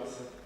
розвиватися.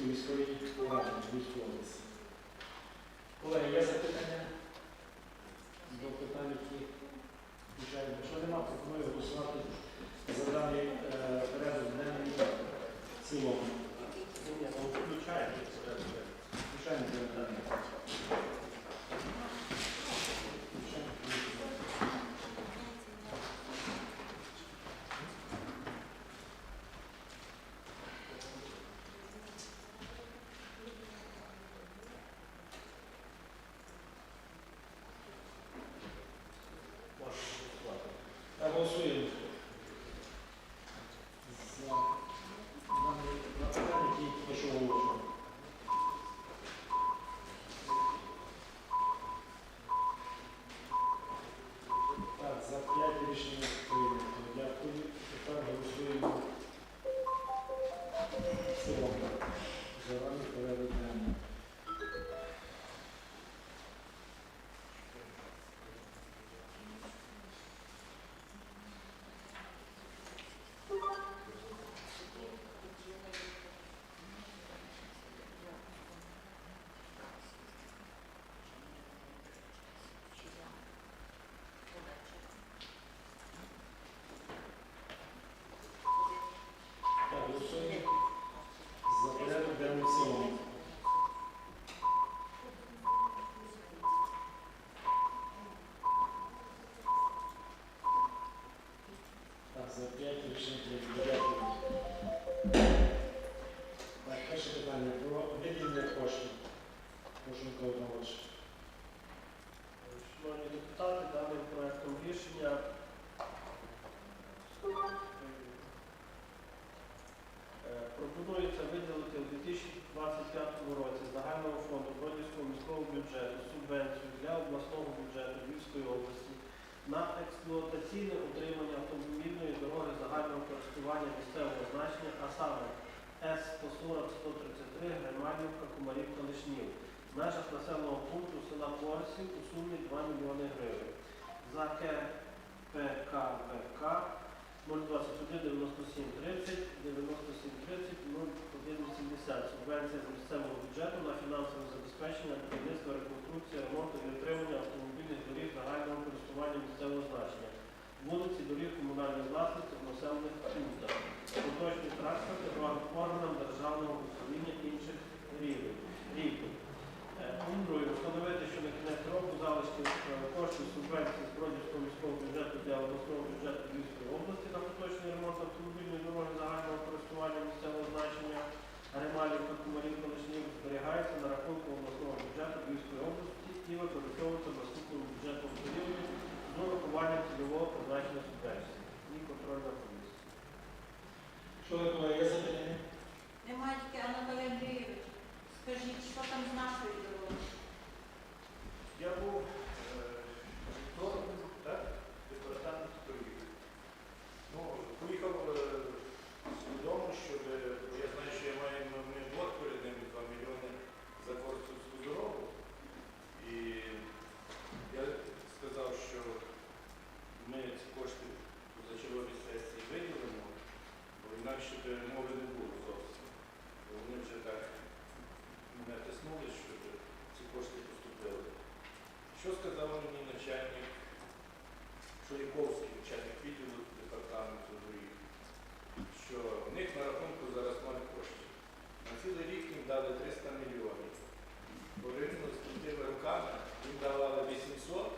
Бродівської міської ради Львівської області. Колеги, є запитання? До питань, які включаємо. Якщо нема, пропоную голосувати за даний е, порядок денний в цілому. Включаємо. Включаємо денний. Павлович. Шановні депутати, даним проектом рішення пропонується виділити у 2025 році з загального фонду Бродівського міського бюджету субвенцію для обласного бюджету Львівської області на експлуатаційне утримання автомобільної дороги загального користування місцевого значення, а саме С-140-133 Греманівка, Комарівка, Лишнів в межах населеного пункту села Корсів у сумі 2 мільйони гривень. За КПКВК 021 97 30 97 30 01 80 субвенція з місцевого бюджету на фінансове забезпечення будівництва, реконструкції, ремонту і утримання автомобільних доріг загального користування місцевого значення, вулиці, доріг комунальної власності в населених пунктах, поточні транспорти органам державного управління інших рівнів. Е, другий. Встановити, що на кінець року залишки е, коштів субвенції з Бродівського міського бюджету для обласного бюджету Львівської області на поточний ремонт автомобільної дороги загального користування місцевого значення Гремалівка, Кумарівка, Лишнів зберігається на рахунку обласного бюджету Львівської області і використовується наступному бюджетному періоді з урахуванням цільового призначення субвенції і контрольна Шуріковський, начальник відділу департаменту доріг, що в них на рахунку зараз мали коштів. На цілий рік їм дали 300 мільйонів. Порівняно з тими руками їм давали 800,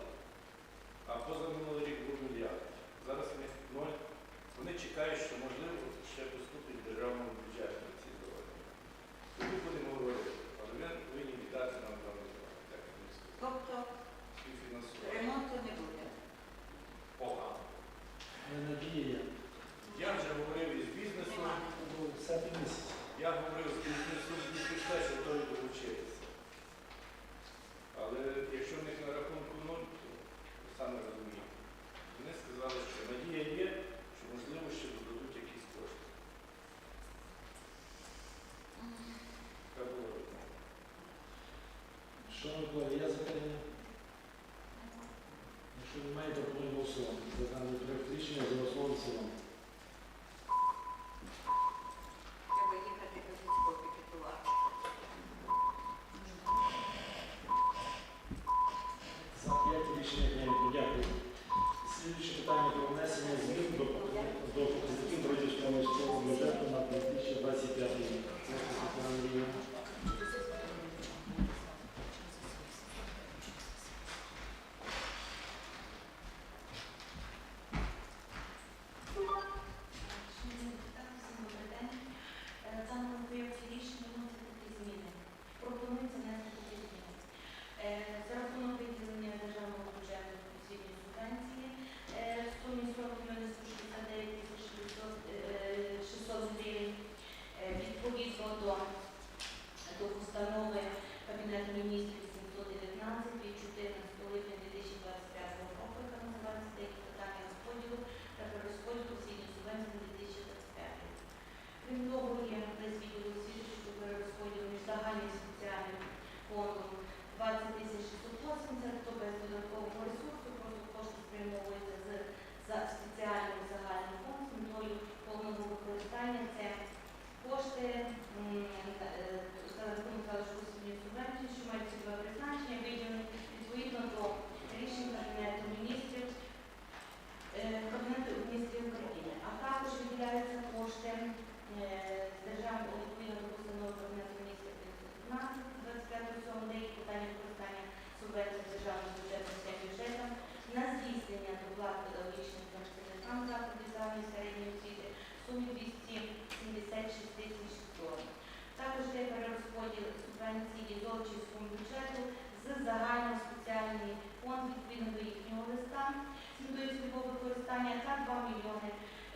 питання на 2 мільйони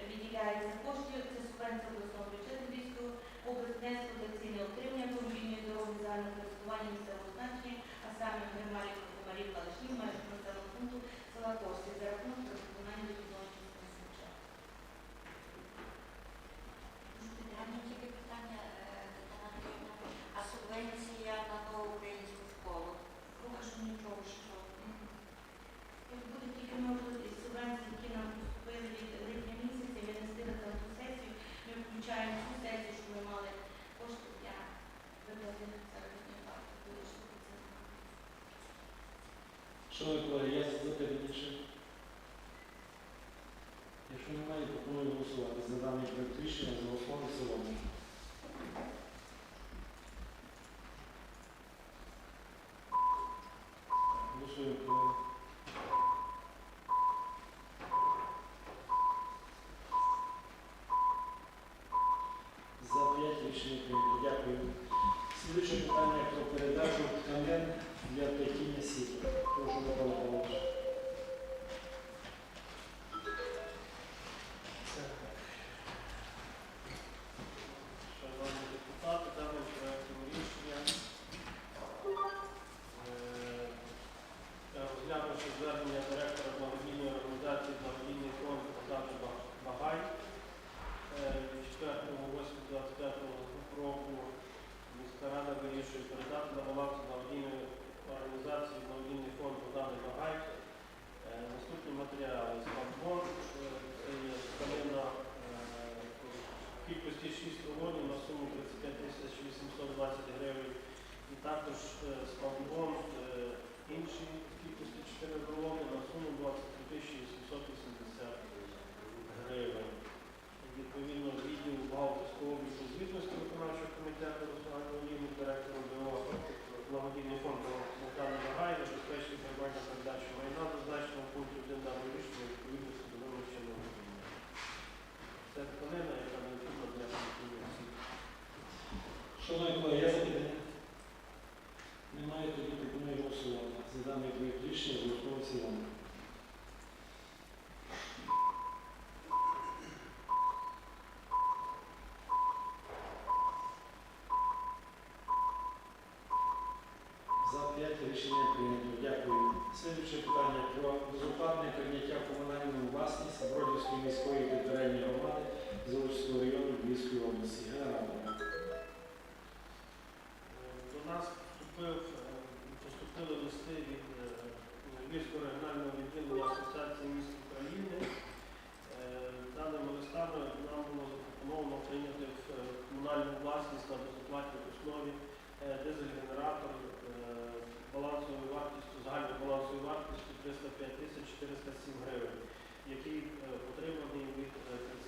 відділяється коштів. Це субвенція обласного бюджету Львівської області, неексплуатаційне отримання автомобільної дороги загального користування місцевого значення, а саме Гермарів Комарів Калашнів, майже населеного пункту села Кошти за рахунок виконання Шановні колеги,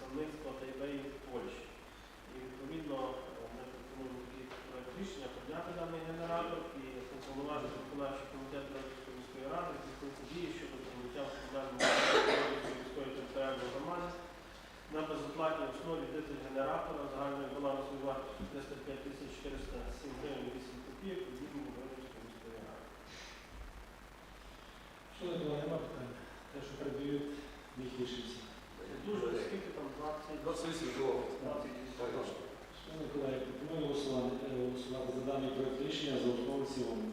представництва Тайбей в Польщі. І відповідно е, ми пропонуємо такий проект рішення прийняти даний генератор і функціонувати виконавчий комітет Радської міської ради здійснити дії щодо прийняття комунальному міської територіальної громади на безоплатній основі дизель генератора загальною балансовою вартістю 305 тисяч 407 гривень 8 копійок у відділу Радської міської ради. Що не було, нема питань. Те, що передають, їх рішиться. Дуже скільки там? 20 28 кілометрів. 20 Шановні колеги, пропоную голосувати, е, за даний проект рішення за основу цілому.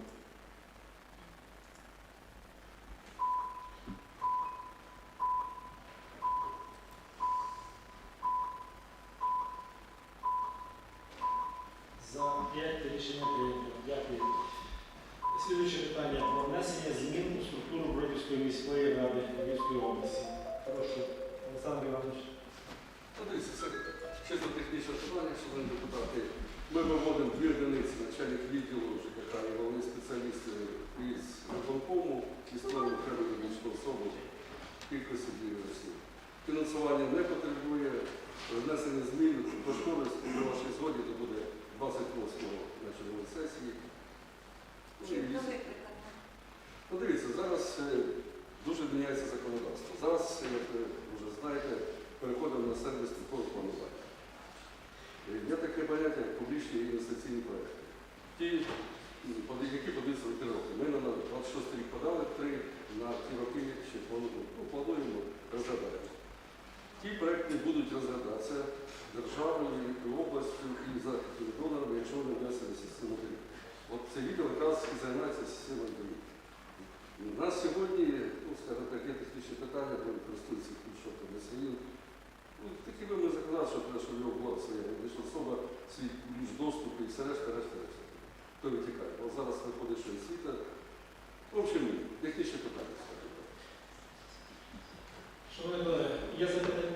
Ті, м, які на три роки. Ми на 26 рік подали три, на ті роки ще ну, плануємо розглядаємо. Ті проекти будуть розглядатися державою, областю і за донорами, якщо вони внесені систему доріг. От це відео якраз і займається системою доріг. У нас сьогодні, ну, скажімо так, є технічні питання, де користуються ключом на селі. Ну, такі вимоги законодавства, що в нього була своя медична особа, свій ключ доступу і все решта, решта. Хто витікає? Бо зараз виходить, що і світа. В общем, технічні питання. Шановні колеги, є запитання?